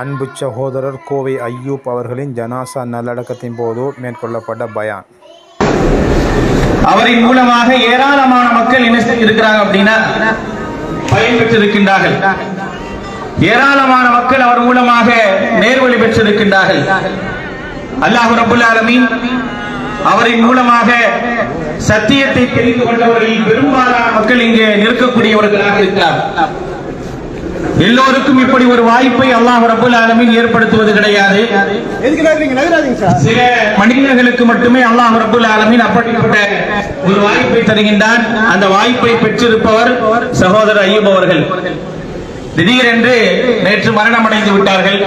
அன்பு சகோதரர் கோவை அய்யூப் அவர்களின் ஜனாசா நல்லடக்கத்தின் போது மேற்கொள்ளப்பட்ட பயான். அவரின் மூலமாக ஏராளமான மக்கள் என்ன இருக்கிறாங்க அப்படின்னா பயன் பெற்றிருக்கின்றார்கள் ஏராளமான மக்கள் அவர் மூலமாக நேர்வழி பெற்றிருக்கின்றார்கள். அல்லாஹு ரபுல் ஆலமீன் அவரின் மூலமாக சத்தியத்தை தெரிந்து கொண்டவர்களில் பெரும்பாலான மக்கள் இங்கே நிற்கக்கூடியவர்களாக இருக்கிறார் எல்லோருக்கும் இப்படி ஒரு வாய்ப்பை அல்லாஹ் ரபுல் ஆலமீன் ஏற்படுத்துவது கிடையாது. சில மனிதர்களுக்கு மட்டுமே அல்லாஹ் ரபுல் ஆலமீன் அப்படிப்பட்ட ஒரு வாய்ப்பை தருகின்றான். அந்த வாய்ப்பை பெற்றிருப்பவர் சகோதரர் ஐயூப் அவர்கள். திடீரென்று நேற்று மரணம் அடைந்து விட்டார்கள்.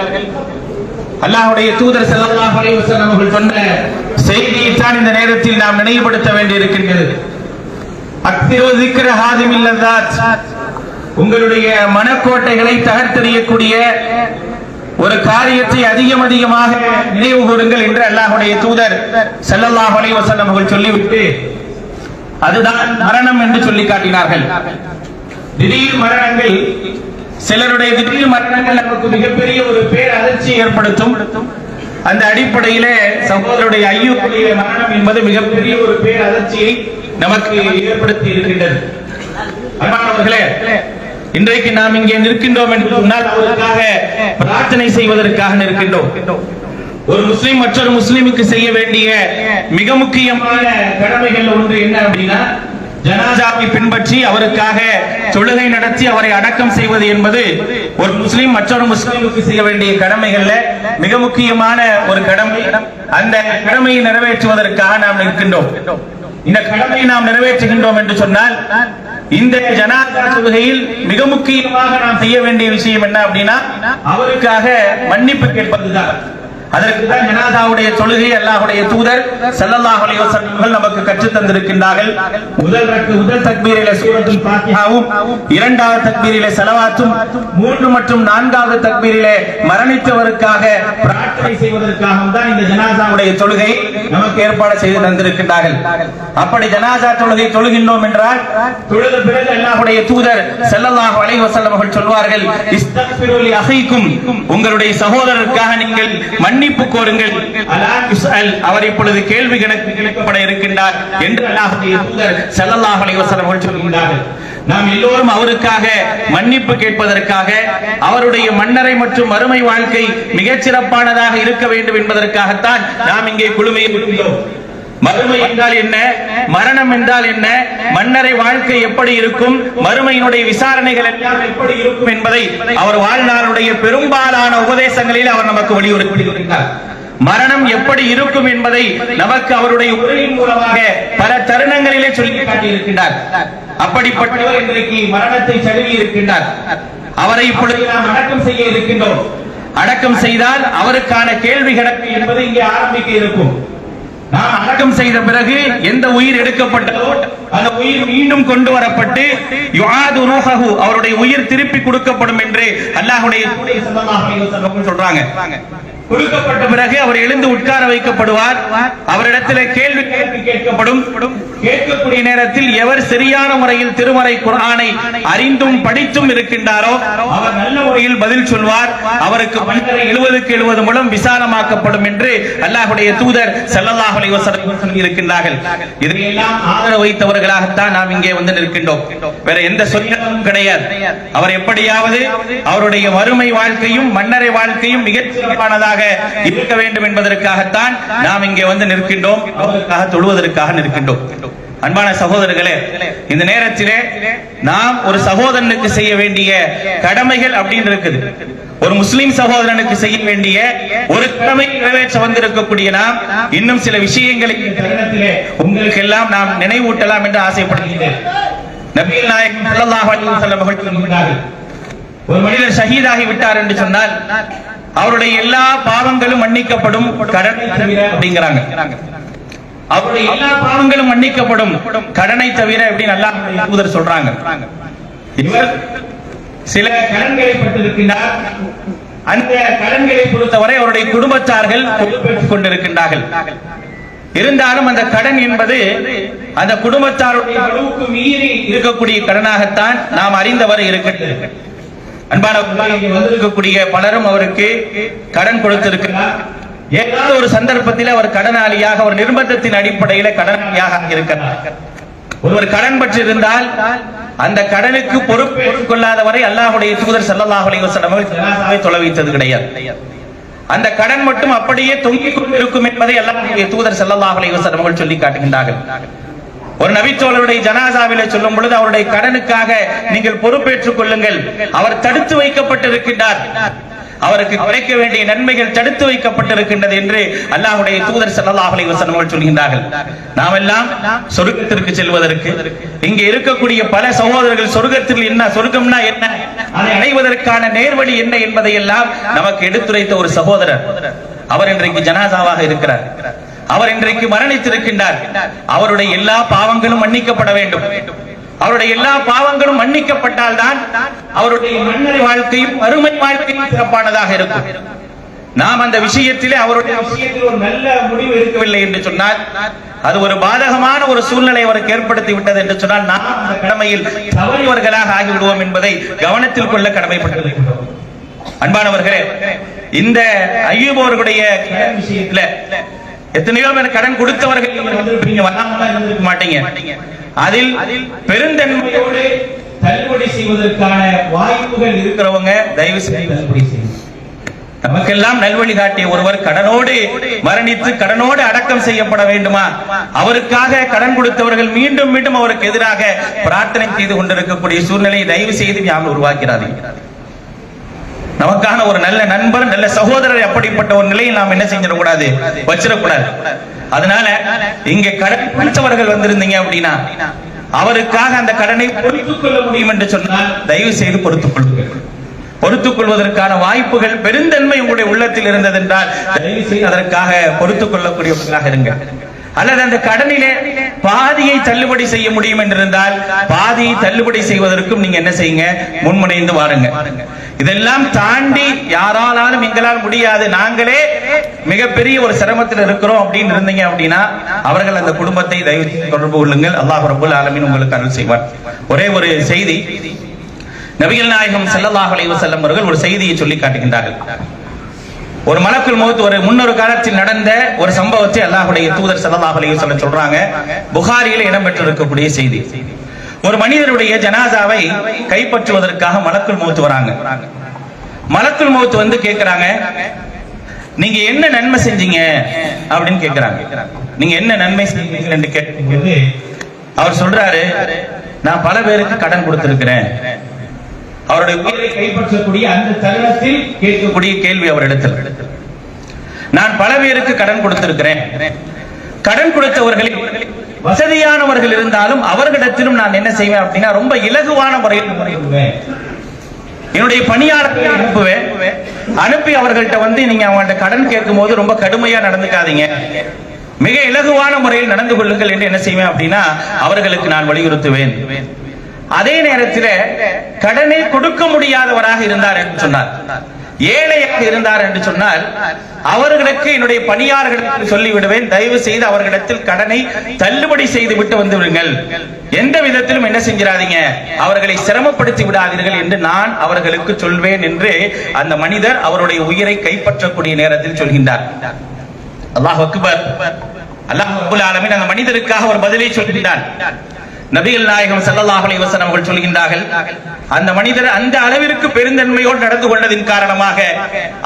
அல்லாஹ்வுடைய தூதர் ஸல்லல்லாஹு அலைஹி வஸல்லம் அவர்கள் சொன்ன செய்தியை தான் இந்த நேரத்தில் நாம் நினைவுபடுத்த வேண்டியிருக்கின்றது. அக்திரு திக்ர ஹாதிமில் லதாத் உங்களுடைய மனக்கோட்டைகளை தகர்த்தெறியக்கூடிய ஒரு காரியத்தை அதிகம் அதிகமாக நினைவு கூறுங்கள் என்று அல்லாஹுடைய தூதர் ஸல்லல்லாஹு அலைஹி அவர்கள் சொல்லிவிட்டு அதுதான் மரணம் என்று சொல்லி காட்டினார்கள். திடீர் மரணங்கள் சிலருடைய திடீர் மரணங்கள் நமக்கு மிகப்பெரிய ஒரு பேர் அதிர்ச்சி ஏற்படுத்தும். அந்த அடிப்படையிலே சகோதரருடைய ஐயோடைய மரணம் என்பது மிகப்பெரிய ஒரு பேர் அதிர்ச்சியை நமக்கு ஏற்படுத்தி இருக்கின்றது. அன்பானவர்களே இன்றைக்கு நாம் இங்கே நிற்கின்றோம் என்று சொன்னால் அவருக்காக பிரார்த்தனை செய்வதற்காக நிற்கின்றோம். ஒரு முஸ்லிம் மற்றொரு முஸ்லிமுக்கு செய்ய வேண்டிய மிக முக்கியமான கடமைகள் ஒன்று என்ன அப்படின்னா ஜனாசாவை பின்பற்றி அவருக்காக தொழுகை நடத்தி அவரை அடக்கம் செய்வது என்பது. ஒரு முஸ்லிம் மற்றொரு முஸ்லிமுக்கு செய்ய வேண்டிய கடமைகள்ல மிக முக்கியமான ஒரு கடமை. அந்த கடமையை நிறைவேற்றுவதற்காக நாம் நிற்கின்றோம். இந்த கடமையை நாம் நிறைவேற்றுகின்றோம் என்று சொன்னால் இந்த ஜனாதா தொழுகையில் மிக முக்கியமாக நாம் செய்ய வேண்டிய விஷயம் என்ன அப்படின்னா அவருக்காக மன்னிப்பு கேட்பதுதான். அதற்கு தான் ஜனாதாவுடைய தொழுகை அல்லாஹுடைய தூதர் ஸல்லல்லாஹு அலைஹி வஸல்லம் நமக்கு கற்றுத் தந்திருக்கின்றார்கள். முதல் ரக்கு முதல் தக்பீரிலே சூரத்துல் ஃபாத்திஹாவும் இரண்டாவது தக்பீரிலே ஸலவாத்தும் மூன்று மற்றும் நான்காவது தக்பீரிலே மரணித்தவருக்காக பிரார்த்தனை செய்வதற்காகவும் தான் இந்த ஜனாதாவுடைய தொழுகை நமக்கு ஏற்பாடு செய்து தந்திருக்கின்றார்கள். அப்படி ஜனாதா தொழுகை தொழுகின்றோம் என்றால் தொழுத பிறகு அல்லாஹுடைய தூதர் ஸல்லல்லாஹு அலைஹி வஸல்லம் அவர்கள் சொல்வார்கள் இஸ்தக்பிரு லி அஹீக்கும். உங்களுடைய சகோதரருக்காக நீங்கள் மன்னிப்பு கோருங்கள். அவர் இப்பொழுது கேள்வி கணக்கு கேட்கப்பட இருக்கின்றார் என்று அல்லாஹ்வுடைய தூதர் ஸல்லல்லாஹு அலைஹி சொல்கின்றார்கள். நாம் எல்லோரும் அவருக்காக மன்னிப்பு கேட்பதற்காக அவருடைய மன்னரை மற்றும் மறுமை வாழ்க்கை மிகச் சிறப்பானதாக இருக்க வேண்டும் என்பதற்காகத்தான் நாம் இங்கே குழுமையில் இருக்கிறோம் மறுமை என்றால் என்ன? மரணம் என்றால் என்ன? மன்னரை வாழ்க்கை எப்படி இருக்கும்? மறுமையினுடைய விசாரணைகள் எல்லாம் எப்படி இருக்கும் என்பதை அவர் வாழ்நாளுடைய பெரும்பாலான உபதேசங்களில் அவர் நமக்கு வலியுறுத்தியிருக்கிறார் மரணம் எப்படி இருக்கும் என்பதை நமக்கு அவருடைய உரையின் மூலமாக பல தருணங்களிலே சொல்லி காட்டியிருக்கின்றார். அப்படிப்பட்டவர் இன்றைக்கு மரணத்தை தழுவி இருக்கின்றார். அவரை இப்பொழுது நாம் அடக்கம் செய்ய இருக்கின்றோம். அடக்கம் செய்தால் அவருக்கான கேள்வி கணக்கு என்பது இங்கே ஆரம்பிக்க இருக்கும். நாம் அடக்கம் செய்த பிறகு எந்த உயிர் எடுக்கப்பட்டதோ அந்த உயிர் மீண்டும் கொண்டு வரப்பட்டு யுஆது ரூஹஹு அவருடைய உயிர் திருப்பி கொடுக்கப்படும் என்று அல்லாஹ்வுடைய சொல்றாங்க. கொடுக்கப்பட்ட பிறகு அவர் எழுந்து உட்கார வைக்கப்படுவார். அவரிடத்தில் கேள்வி கேட்கப்படும். கேட்கக்கூடிய நேரத்தில் எவர் சரியான முறையில் திருமறை குரானை அறிந்தும் படித்தும் இருக்கின்றாரோ அவர் நல்ல முறையில் பதில் சொல்வார். அவருக்கு எழுபதுக்கு எழுபது மூலம் விசாலமாக்கப்படும் என்று அல்லாஹுடைய தூதர் செல்லல்லாஹ் சொல்லி இருக்கின்றார்கள் இதையெல்லாம் ஆதரவு வைத்தவர்களாகத்தான் நாம் இங்கே வந்து நிற்கின்றோம். வேற எந்த சொல்லும் கிடையாது. அவர் எப்படியாவது அவருடைய வறுமை வாழ்க்கையும் மன்னரை வாழ்க்கையும் மிகச் சிறப்பானதாக இருக்க வேண்டும் என்பதற்காகத்தான் நாம் இங்கே வந்து நிற்கின்றோம். அவருக்காக தொழுவதற்காக நிற்கின்றோம். அன்பான சகோதரர்களே இந்த நேரத்திலே நாம் ஒரு சகோதரனுக்கு செய்ய வேண்டிய கடமைகள் அப்படின்னு இருக்குது. ஒரு முஸ்லிம் சகோதரனுக்கு செய்ய வேண்டிய ஒரு கடமை நிறைவேற்ற வந்திருக்கக்கூடிய நாம் இன்னும் சில விஷயங்களை உங்களுக்கு எல்லாம் நாம் நினைவூட்டலாம் என்று ஆசைப்படுகிறேன் நபிகள் நாயகம் ஒரு மனிதர் ஷஹீதாகி விட்டார் என்று சொன்னால் அவருடைய எல்லா பாவங்களும் மன்னிக்கப்படும் கடனை தவிர அப்படிங்கிறாங்க. அவருடைய எல்லா பாவங்களும் மன்னிக்கப்படும் கடனை தவிர அப்படின்னு நல்லா தூதர் சொல்றாங்க? இவர் சில கடன்களை பெற்றிருக்கின்றார். அந்த கடன்களை பொறுத்தவரை அவருடைய குடும்பத்தார்கள் பொறுப்பேற்றுக் கொண்டிருக்கின்றார்கள். இருந்தாலும் அந்த கடன் என்பது அந்த குடும்பத்தாருடைய அளவுக்கு மீறி இருக்கக்கூடிய கடனாகத்தான் நாம் அறிந்தவரை இருக்கின்றது அன்பான வந்திருக்கக்கூடிய பலரும் அவருக்கு கடன் கொடுத்திருக்கிறார். ஏதாவது ஒரு சந்தர்ப்பத்தில் அவர் கடனாளியாக ஒரு நிர்பந்தத்தின் அடிப்படையில கடனாளியாக இருக்கிறார். ஒருவர் கடன் பற்றி இருந்தால் அந்த கடனுக்கு பொறுப்பு கொள்ளாத வரை அல்லாஹுடைய தூதர் ஸல்லல்லாஹு அலைஹி வஸல்லம் தொலை வைத்தது கிடையாது. அந்த கடன் மட்டும் அப்படியே தொங்கிக் கொண்டிருக்கும் என்பதை அல்லாஹுடைய தூதர் ஸல்லல்லாஹு அலைஹி சொல்லி காட்டுகின்றார்கள். ஒரு நபித்தோழருடைய ஜனாசாவில சொல்லும் பொழுது அவருடைய கடனுக்காக நீங்கள் பொறுப்பேற்றுக் கொள்ளுங்கள். அவர் தடுத்து வைக்கப்பட்டிருக்கின்றார். அவருக்கு கிடைக்க வேண்டிய நன்மைகள் தடுத்து வைக்கப்பட்டிருக்கின்றது என்று அல்லாஹுடைய தூதர் ஸல்லல்லாஹு அலைஹி அவர்கள் சொல்கின்றார்கள். நாம் எல்லாம் சொர்க்கத்திற்கு செல்வதற்கு இங்கே இருக்கக்கூடிய பல சகோதரர்கள் சொர்க்கத்தில் என்ன சொர்க்கம்னா என்ன அதை அடைவதற்கான நேர்வழி என்ன என்பதை எல்லாம் நமக்கு எடுத்துரைத்த ஒரு சகோதரர். அவர் இன்றைக்கு ஜனாசாவாக இருக்கிறார். அவர் இன்றைக்கு மரணித்திருக்கின்றார். அவருடைய எல்லா பாவங்களும் மன்னிக்கப்பட வேண்டும். அவருடைய எல்லா பாவங்களும் மன்னிக்கப்பட்டால் தான் அவருடைய மன்னரை வாழ்க்கையும் அருமை வாழ்க்கையும் சிறப்பானதாக இருக்கும். நாம் அந்த விஷயத்திலே அவருடைய விஷயத்தில் ஒரு நல்ல முடிவு இருக்கவில்லை என்று சொன்னால் அது ஒரு பாதகமான ஒரு சூழ்நிலை அவருக்கு ஏற்படுத்தி விட்டது என்று சொன்னால் நாம் அந்த கடமையில் தவறியவர்களாக ஆகிவிடுவோம் என்பதை கவனத்தில் கொள்ள கடமைப்பட்டிருக்கிறோம். அன்பானவர்களே இந்த ஐயூப் அவர்களுடைய விஷயத்துல எத்தனையோ பேர் கடன் கொடுத்தவர்கள் இங்க வந்திருப்பீங்க வராமலா இருந்திருக்க மாட்டீங்க. அதில் பெருந்தன்மையோடு தள்ளுபடி செய்வதற்கான வாய்ப்புகள் இருக்கிறவங்க தயவு செய்து தள்ளுபடி செய்யுங்க. நமக்கெல்லாம் நல்வழி காட்டிய ஒருவர் கடனோடு மரணித்து கடனோடு அடக்கம் செய்யப்பட வேண்டுமா? அவருக்காக கடன் கொடுத்தவர்கள் மீண்டும் மீண்டும் அவருக்கு எதிராக பிரார்த்தனை செய்து கொண்டிருக்கக்கூடிய சூழ்நிலையை தயவு செய்து ஞாபகம் உருவாக்கிறார்கள் நமக்கான ஒரு நல்ல நண்பர் நல்ல சகோதரர் அப்படிப்பட்ட ஒரு நிலையை நாம் என்ன செஞ்சிடக்கூடாது? வச்சிடக்கூடாது. அதனால இங்க கடன் படித்தவர்கள் வந்திருந்தீங்க அப்படின்னா அவருக்காக அந்த கடனை பொறுத்துக் கொள்ள முடியும் என்று சொன்னால் தயவு செய்து பொறுத்துக் கொள்ளுங்கள். பொறுத்துக் கொள்வதற்கான வாய்ப்புகள் பெருந்தன்மை உங்களுடைய உள்ளத்தில் இருந்ததென்றால் தயவு செய்து அதற்காக பொறுத்துக் கொள்ளக்கூடியவர்களாக இருங்க அல்லது அந்த கடனிலே பாதியை தள்ளுபடி செய்ய முடியும் என்றிருந்தால் பாதியை தள்ளுபடி செய்வதற்கும் நீங்க என்ன செய்யுங்க? முன்முனைந்து வாருங்க. இதெல்லாம் தாண்டி யாராலும் எங்களால் முடியாது. நாங்களே மிகப்பெரிய ஒரு சிரமத்தில் இருக்கிறோம் அப்படின்னு இருந்தீங்க அப்படின்னா அவர்கள் அந்த குடும்பத்தை தயவு தொடர்பு கொள்ளுங்கள். அல்லாஹ் ரபுல் ஆலமின் உங்களுக்கு அருள் செய்வார். ஒரே ஒரு செய்தி. நபிகள் நாயகம் செல்லல்லாஹ் அலைஹி வஸல்லம் அவர்கள் ஒரு செய்தியை சொல்லி காட்டுகின்றார்கள். ஒரு மலக்குள் மௌத் ஒரு முன்னொரு காலத்தில் நடந்த ஒரு சம்பவத்தை அல்லாஹுடைய தூதர் ஸல்லல்லாஹு அலைஹி சொல்றாங்க. புகாரியில இடம்பெற்றிருக்கக்கூடிய செய்தி. ஒரு மனிதருடைய ஜனாதாவை கைப்பற்றுவதற்காக மலக்குள் மௌத்து வராங்க. மலக்குள் மௌத் வந்து கேக்குறாங்க நீங்க என்ன நன்மை செஞ்சீங்க? அப்படின்னு கேக்குறாங்க. நீங்க என்ன நன்மை செஞ்சீங்க என்று கேட்கும்போது அவர் சொல்றாரு நான் பல பேருக்கு கடன் கொடுத்திருக்கிறேன். அவருடைய உயிரை கைப்பற்றக்கூடிய அந்த தருணத்தில் கேட்கக்கூடிய கேள்வி அவரிடத்தில் நான் பல பேருக்கு கடன் கொடுத்திருக்கிறேன். கடன் கொடுத்தவர்களில் வசதியானவர்கள் இருந்தாலும் அவர்களிடத்திலும் நான் என்ன செய்வேன் அப்படின்னா ரொம்ப இலகுவான முறையில் என்னுடைய பணியாளர்களை அனுப்புவேன். அனுப்பி அவர்கள்ட்ட வந்து நீங்க அவங்கள்ட்ட கடன் கேட்கும் போது ரொம்ப கடுமையா நடந்துக்காதீங்க. மிக இலகுவான முறையில் நடந்து கொள்ளுங்கள் என்று என்ன செய்வேன் அப்படின்னா அவர்களுக்கு நான் வலியுறுத்துவேன். அதே நேரத்தில் கடனை கொடுக்க முடியாதவராக இருந்தார் என்று சொன்னார் ஏழையாக இருந்தார் என்று சொன்னால் அவர்களுக்கு என்னுடைய பணியாளர்களுக்கு சொல்லிவிடுவேன் தயவு செய்து அவர்களிடத்தில் கடனை தள்ளுபடி செய்து விட்டு வந்து விடுங்கள் எந்த விதத்திலும் என்ன செஞ்சிடாதீங்க அவர்களை சிரமப்படுத்தி விடாதீர்கள் என்று நான் அவர்களுக்கு சொல்வேன் என்று அந்த மனிதர் அவருடைய உயிரை கைப்பற்றக்கூடிய நேரத்தில் சொல்கின்றார் அல்லாஹ் அக்பர் அல்லாஹ் ரப்பல் ஆலமின் அந்த மனிதருக்காக ஒரு பதிலை சொல்கின்றான் நபிகள் நாயகம் ஸல்லல்லாஹு அலைஹி அவர்கள் சொல்கின்றார்கள் அந்த மனிதர் அந்த அளவிற்கு பெருந்தன்மையோடு நடந்து கொண்டதின் காரணமாக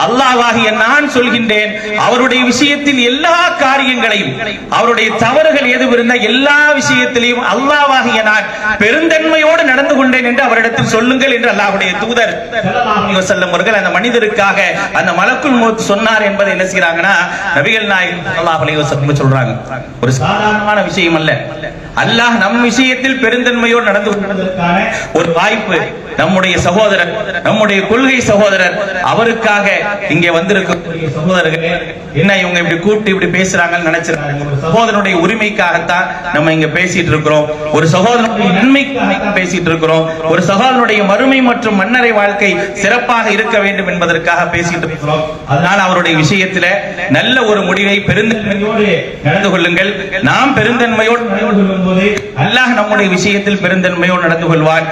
அல்லாஹ்வாகிய நான் சொல்கின்றேன் அவருடைய விஷயத்தில் எல்லா காரியங்களையும் அவருடைய தவறுகள் எதுவும் இருந்த எல்லா விஷயத்திலையும் அல்லாஹ்வாகிய நான் பெருந்தன்மையோடு நடந்து கொண்டேன் என்று அவரிடத்தில் சொல்லுங்கள் என்று அல்லாஹுடைய தூதர் செல்லும் அவர்கள் அந்த மனிதருக்காக அந்த மலக்குள் மௌத் சொன்னார் என்பதை என்ன செய்றாங்கன்னா நபிகள் நாயகம் ஸல்லல்லாஹு அலைஹி சொல்றாங்க. ஒரு சாதாரணமான விஷயம் அல்ல. அல்லாஹ் நம் விஷயத்தில் பெருந்தன்மையோடு நடந்து கொண்டதற்கான ஒரு வாய்ப்பு நம்முடைய சகோதரர் நம்முடைய கொள்கை சகோதரர் அவருக்காக இங்கே வந்திருக்கக்கூடிய சகோதரர்கள் என்ன இவங்க இப்படி கூப்பிட்டு இப்படி பேசுறாங்கன்னு நினைச்சிருக்காங்க. ஒரு சகோதரனுடைய உரிமைக்காகத்தான் நம்ம இங்க பேசிட்டு இருக்கிறோம். ஒரு சகோதரனுடைய நன்மைக்காக பேசிட்டு இருக்கிறோம். ஒரு சகோதரனுடைய மறுமை மற்றும் மன்னரை வாழ்க்கை சிறப்பாக இருக்க வேண்டும் என்பதற்காக பேசிட்டு இருக்கிறோம். அதனால் அவருடைய விஷயத்துல நல்ல ஒரு முடிவை பெருந்தன்மையோடு நடந்து கொள்ளுங்கள். நாம் பெருந்தன்மையோடு நடந்து கொள்ளும் போது அல்லாஹ் நம்முடைய விஷயத்தில் பெருந்தன்மையோடு நடந்து கொள்வான்.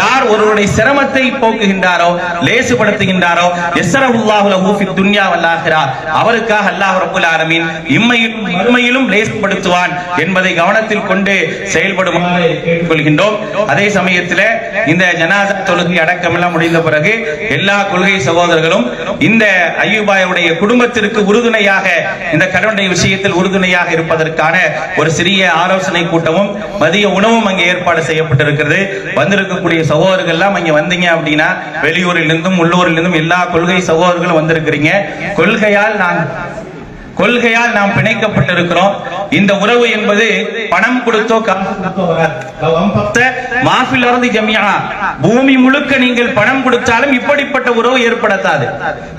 யார் ஒருவருடைய சிரமத்தை போக்குகின்றாரோ லேசுபடுத்துகின்றாரோ எஸ்ஸரஹுல்லாஹு லஹு துன்யா வல் அவருக்காக அல்லாஹ் ரபுல் ஆலமீன் இம்மையிலும் மறுமையிலும் லேசுபடுத்துவான் என்பதை கவனத்தில் கொண்டு செயல்படுமாறு கேட்டுக்கொள்கின்றோம். அதே சமயத்தில் இந்த ஜனாதா தொழுகை அடக்கம் எல்லாம் முடிந்த பிறகு எல்லா கொள்கை சகோதரர்களும் இந்த ஐயூபாயுடைய குடும்பத்திற்கு உறுதுணையாக இந்த கடவுடைய விஷயத்தில் உறுதுணையாக இருப்பதற்கான ஒரு சிறிய ஆலோசனை கூட்டமும் மதிய உணவும் அங்கே ஏற்பாடு செய்யப்பட்டிருக்கிறது. வந்திருக்கக்கூடிய சகோதரர்கள் எல்லாம் அங்க வந்தீங்க அப்படின்னா வெளியூரிலிருந்தும் உள்ளூரிலிருந்தும் எல்லா கொள்கை சகோதரர்களும் வந்திருக்கிறீங்க. கொள்கையால் நான் கொள்கையால் நாம் பிணைக்கப்பட்டிருக்கிறோம். இந்த உறவு என்பது பணம் கொடுத்தோ காசு மாஃபில் அர்தி ஜமியா. பூமி முழுக்க நீங்கள் பணம் கொடுத்தாலும் இப்படிப்பட்ட உறவு ஏற்படுத்தாது.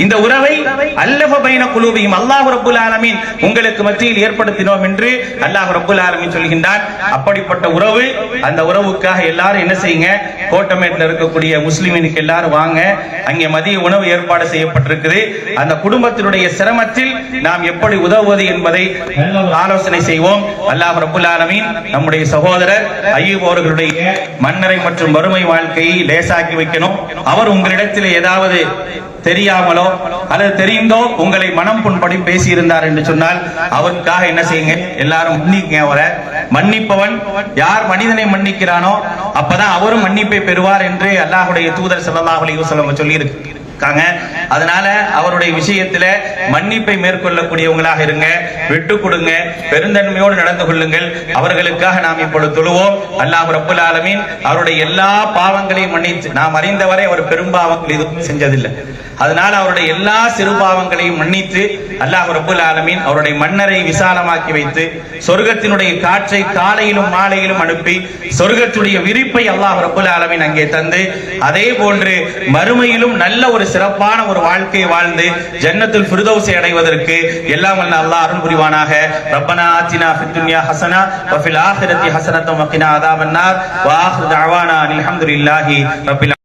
இந்த உறவை அல்லஃப பைன குழுவையும் அல்லாஹ் ரபுல் ஆலமீன் உங்களுக்கு மத்தியில் ஏற்படுத்தினோம் என்று அல்லாஹ் ரபுல் ஆலமீன் சொல்கின்றார் அப்படிப்பட்ட உறவு அந்த உறவுக்காக எல்லாரும் என்ன செய்யுங்க? கோட்டமேட்டில் இருக்கக்கூடிய முஸ்லிமினுக்கு எல்லாரும் வாங்க. அங்கே மதிய உணவு ஏற்பாடு செய்யப்பட்டிருக்குது. அந்த குடும்பத்தினுடைய சிரமத்தில் நாம் எப்படி எப்படி உதவுவது என்பதை ஆலோசனை செய்வோம். அல்லாஹ் ரப்புல் ஆலமீன் நம்முடைய சகோதரர் ஐயூப் அவர்களுடைய மன்னரை மற்றும் வறுமை வாழ்க்கையை லேசாக்கி வைக்கணும். அவர் உங்களிடத்தில் ஏதாவது தெரியாமலோ அல்லது தெரிந்தோ உங்களை மனம் புண்படி பேசியிருந்தார் என்று சொன்னால் அவருக்காக என்ன செய்யுங்க? எல்லாரும் மன்னிக்கங்க அவரை. மன்னிப்பவன் யார் மனிதனை மன்னிக்கிறானோ அப்பதான் அவரும் மன்னிப்பை பெறுவார் என்று அல்லாஹுடைய தூதர் ஸல்லல்லாஹு அலைஹி வஸல்லம் சொல்லி இருக்காங்க. அதனால அவருடைய விஷயத்துல மன்னிப்பை மேற்கொள்ளக்கூடியவங்களாக இருங்க. விட்டு கொடுங்க. பெருந்தன்மையோடு நடந்து கொள்ளுங்கள். அவர்களுக்காக நாம் இப்பொழுது தொழுவோம். அல்லாஹ் ரப்புல் ஆலமீன் அவருடைய எல்லா பாவங்களையும் மன்னித்து நாம் அறிந்தவரை அவர் பெரும்பாவங்கள் எதுவும் செஞ்சதில்லை. அதனால அவருடைய எல்லா சிறு பாவங்களையும் மன்னித்து அல்லாஹ் ரப்புல் ஆலமீன் அவருடைய மன்னரை விசாலமாக்கி வைத்து சொர்க்கத்தினுடைய காற்றை காலையிலும் மாலையிலும் அனுப்பி சொர்க்கத்துடைய விரிப்பை அல்லாஹ் ரப்புல் ஆலமீன் அங்கே தந்து அதே போன்று மறுமையிலும் நல்ல ஒரு சிறப்பான ஒரு வாழ்க்கையை வாழ்ந்து ஜன்னத்தில் ஃபிர்தௌஸை அடைவதற்கு எல்லாம் வல்ல அல்லாஹ் அருள் புரிவானாக. ரப்பனா ஆத்தினா ஃபித் துன்யா ஹசனா வ ஃபில் ஆখিরাতি ஹசனத்தம் வகினா அதாபன்னார் வ ஆখির தஅவானா அல்ஹம்துலில்லாஹி ரப்பில்